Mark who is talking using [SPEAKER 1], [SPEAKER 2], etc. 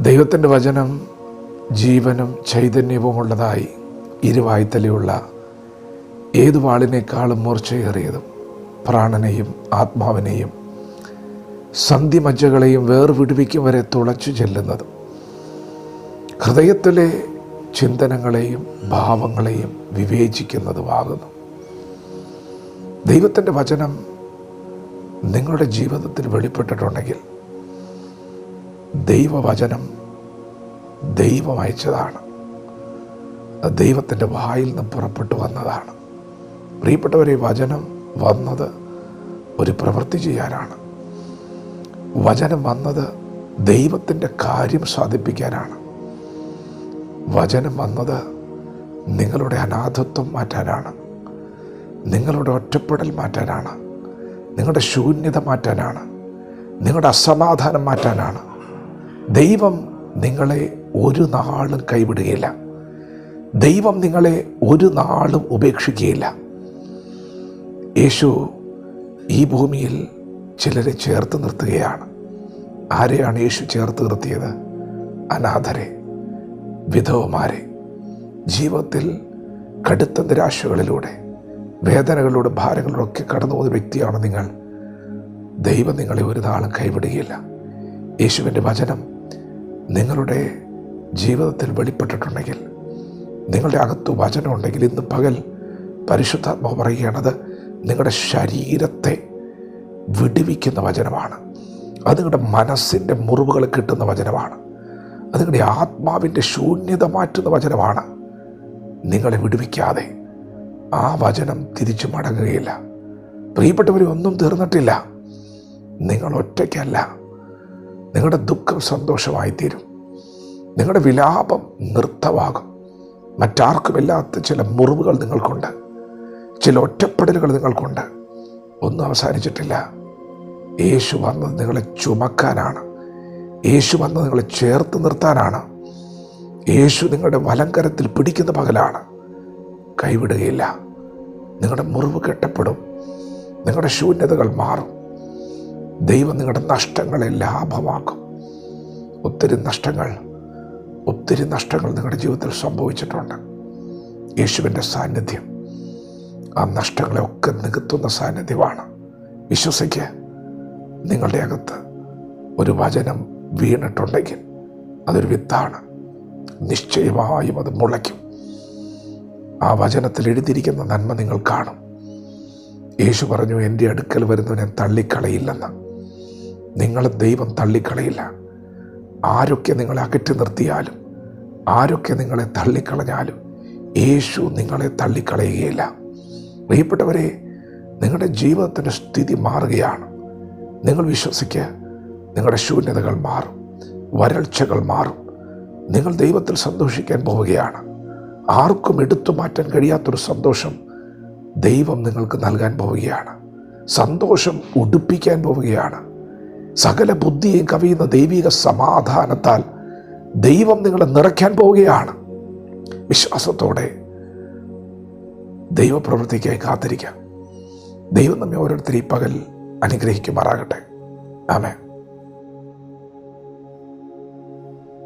[SPEAKER 1] ദൈവത്തിന്റെ വചനം ജീവനും ചൈതന്യവുമുള്ളതായി ഇരുവായ്ത്തലയുള്ള ഏത് വാളിനേക്കാളും മൂർച്ചയേറിയതും പ്രാണനെയും ആത്മാവിനെയും സന്ധിമജ്ജകളെയും വേർവിടുവിക്കും വരെ തുളച്ചു ചെല്ലുന്നതും. ഹൃദയത്തിലെ ചിന്തനങ്ങളെയും ഭാവങ്ങളെയും വിവേചിക്കുന്നതുമാകുന്നു. ദൈവത്തിന്റെ വചനം നിങ്ങളുടെ ജീവിതത്തിൽ വെളിപ്പെട്ടിട്ടുണ്ടെങ്കിൽ ദൈവവചനം ദൈവം അയച്ചതാണ് ദൈവത്തിന്റെ വായിൽ നിന്ന് പുറപ്പെട്ടു വന്നതാണ്. പ്രിയപ്പെട്ടവരെ വചനം വന്നത് ഒരു പ്രവൃത്തി ചെയ്യാനാണ്. വചനം വന്നത് ദൈവത്തിന്റെ കാര്യം സാധിപ്പിക്കാനാണ് വചനം വന്നത് നിങ്ങളുടെ അനാഥത്വം മാറ്റാനാണ്. നിങ്ങളുടെ ഒറ്റപ്പെടൽ മാറ്റാനാണ്. നിങ്ങളുടെ ശൂന്യത മാറ്റാനാണ്. നിങ്ങളുടെ അസമാധാനം മാറ്റാനാണ്. ദൈവം നിങ്ങളെ ഒരു നാളും കൈവിടുകയില്ല. ദൈവം നിങ്ങളെ ഒരു നാളും ഉപേക്ഷിക്കുകയില്ല. യേശു ഈ ഭൂമിയിൽ ചിലരെ ചേർത്ത് നിർത്തുകയാണ്. ആരെയാണ് യേശു ചേർത്ത് നിർത്തിയത്? അനാഥരെ വിധവമാരെ. ജീവിതത്തിൽ കടുത്ത നിരാശകളിലൂടെ വേദനകളിലൂടെ ഭാരങ്ങളിലൂടെ ഒക്കെ കടന്നു പോകുന്ന വ്യക്തിയാണ് നിങ്ങൾ. ദൈവം നിങ്ങളെ ഒരു നാളും കൈവിടുകയില്ല. യേശുവിന്റെ വചനം നിങ്ങളുടെ ജീവിതത്തിൽ വെളിപ്പെട്ടിട്ടുണ്ടെങ്കിൽ നിങ്ങളുടെ അകത്ത് വചനമുണ്ടെങ്കിൽ ഇന്ന് പകൽ പരിശുദ്ധാത്മാവ് പറയുകയാണത് നിങ്ങളുടെ ശരീരത്തെ വിടുവിക്കുന്ന വചനമാണ്. അത് നിങ്ങളുടെ മനസ്സിന്റെ മുറിവുകൾ കിട്ടുന്ന വചനമാണ്. അത് നിങ്ങളുടെ ആത്മാവിന്റെ ശൂന്യത മാറ്റുന്ന വചനമാണ്. നിങ്ങളെ വിടുവിക്കാതെ ആ വചനം തിരിച്ചു മടങ്ങുകയില്ല. പ്രിയപ്പെട്ടവരെ ഒന്നും തീർന്നിട്ടില്ല. നിങ്ങൾ ഒറ്റയ്ക്കല്ല. നിങ്ങളുടെ ദുഃഖം സന്തോഷമായി തീരും നിങ്ങളുടെ വിലാപം നൃത്തമാകും. മറ്റാർക്കുമില്ലാത്ത ചില മുറിവുകൾ നിങ്ങൾക്കുണ്ട്. ചില ഒറ്റപ്പെടലുകൾ നിങ്ങൾക്കുണ്ട്. ഒന്നും അവസാനിച്ചിട്ടില്ല. യേശു വന്നത് നിങ്ങളെ ചുമക്കാനാണ്. യേശു വന്നത് നിങ്ങളെ ചേർത്ത് നിർത്താനാണ്. യേശു നിങ്ങളുടെ വലങ്കരത്തിൽ പിടിക്കുന്ന പകലാണ്. കൈവിടുകയില്ല. നിങ്ങളുടെ മുറിവ് കെട്ടപ്പെടും. നിങ്ങളുടെ ശൂന്യതകൾ മാറും. ദൈവം നിങ്ങളുടെ നഷ്ടങ്ങളെ ലാഭമാക്കും. ഒത്തിരി നഷ്ടങ്ങൾ ഒത്തിരി നഷ്ടങ്ങൾ നിങ്ങളുടെ ജീവിതത്തിൽ സംഭവിച്ചിട്ടുണ്ട്. യേശുവിന്റെ സാന്നിധ്യം ആ നഷ്ടങ്ങളെ ഒക്കെ നികത്തുന്ന സാന്നിധ്യമാണ്. വിശ്വസിക്ക് നിങ്ങളുടെ അകത്ത് ഒരു വചനം വീണിട്ടുണ്ടെങ്കിൽ അതൊരു വിത്താണ്. നിശ്ചയമായും അത് മുളയ്ക്കും. ആ വചനത്തിൽ എഴുതിയിരിക്കുന്ന നന്മ നിങ്ങൾ കാണും. യേശു പറഞ്ഞു എന്റെ അടുക്കൽ വരുന്നവനെ തള്ളിക്കളയില്ലെന്ന്. നിങ്ങളെ ദൈവം തള്ളിക്കളയില്ല. ആരൊക്കെ നിങ്ങളെ അകറ്റി നിർത്തിയാലും ആരൊക്കെ നിങ്ങളെ തള്ളിക്കളഞ്ഞാലും യേശു നിങ്ങളെ തള്ളിക്കളയുകയില്ല. പ്രിയപ്പെട്ടവരെ നിങ്ങളുടെ ജീവിതത്തിന്റെ സ്ഥിതി മാറുകയാണ്. നിങ്ങൾ വിശ്വസിക്കുക നിങ്ങളുടെ ശൂന്യതകൾ മാറും വരൾച്ചകൾ മാറും. നിങ്ങൾ ദൈവത്തിൽ സന്തോഷിക്കാൻ പോവുകയാണ്. ആർക്കും എടുത്തു മാറ്റാൻ കഴിയാത്തൊരു സന്തോഷം ദൈവം നിങ്ങൾക്ക് നൽകാൻ പോവുകയാണ്. സന്തോഷം ഉടുപ്പിക്കാൻ പോവുകയാണ്. സകല ബുദ്ധിയും കവിയുന്ന ദൈവിക സമാധാനത്താൽ ദൈവം നിങ്ങളെ നിറയ്ക്കാൻ പോവുകയാണ്. വിശ്വാസത്തോടെ ദൈവപ്രവൃത്തിക്കായി കാത്തിരിക്കാം. ദൈവം നമ്മെ ഓരോരുത്തരും ഈ പകൽ അനുഗ്രഹിക്കുമാറാകട്ടെ. ആമേ